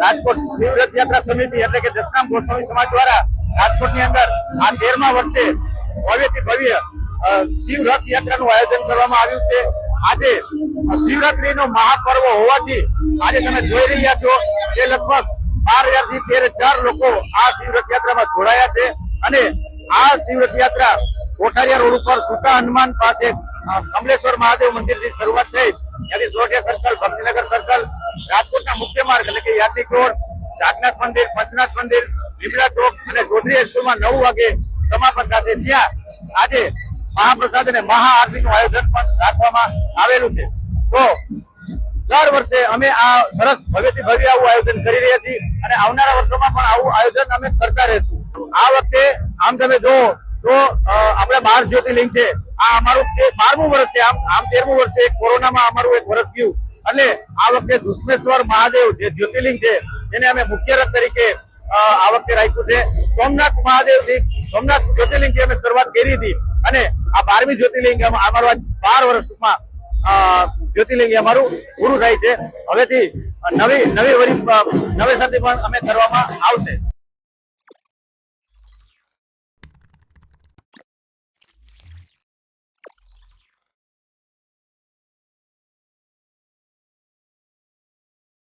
રાજકોટ શિવ રથયાત્રા સમિતિ એટલે કે દશનામ ગોસ્વામી સમાજ દ્વારા રાજકોટની અંદર આ તેરમા વર્ષે ભવ્યથી ભવ્ય શિવ રથયાત્રાનું આયોજન કરવામાં આવ્યું છે. આજે શિવરાત્રીનો મહાપર્વ હોવાથી આજે તમે જોઈ રહ્યા છો કે લગભગ બાર હજારથી તેર હજાર લોકો આ શિવ રથયાત્રામાં જોડાયા છે અને આ શિવ રથયાત્રા કોઠારિયા રોડ ઉપર સુતા હનુમાન પાસે કમલેશ્વર મહાદેવ મંદિરથી શરૂઆત થઈ. ત્યાંથી Sorathiya circle Bhaktinagar circle Yatrik road, Jagnath મંદિર, પંચનાથ મંદિર લીમડા ચોક અને જોધરી હાઈસ્કૂલમાં નવ વાગે સમાપન થશે. ત્યાં આજે મહાપ્રસાદ અને મહાઆરતીનું આયોજન પણ રાખવામાં આવેલું છે. તો દર વર્ષે અમે આ સરસ ભવ્યથી ભવ્ય આવું આયોજન કરી રહ્યા છીએ અને આવનારા વર્ષોમાં પણ આવું આયોજન અમે કરતા રહેશું. આ વખતે આમ તમે જો તો આપણે બાર જ્યોતિર્લિંગ છે. આ અમારું બારમું વર્ષ છે. આમ આમ તેરમું વર્ષ છે. કોરોનામાં અમારું એક વર્ષ ગયું. એટલે આ વખતે ધુસ્મેશ્વર મહાદેવ જે જ્યોતિર્લિંગ છે, એને અમે મુખ્ય રથ તરીકે આ વખતે રાખ્યું છે. સોમનાથ મહાદેવથી સોમનાથ જ્યોતિર્લિંગથી અમે શરૂઆત કરી હતી. અને આ બારમી જ્યોતિર્લિંગ અમા- અમારું બાર વર્ષ ટૂંકમાં જ્યોતિર્લિંગ અમારું પૂરું થાય છે. હવેથી નવી નવી વરી નવેસરથી પણ અમે કરવામાં આવશે.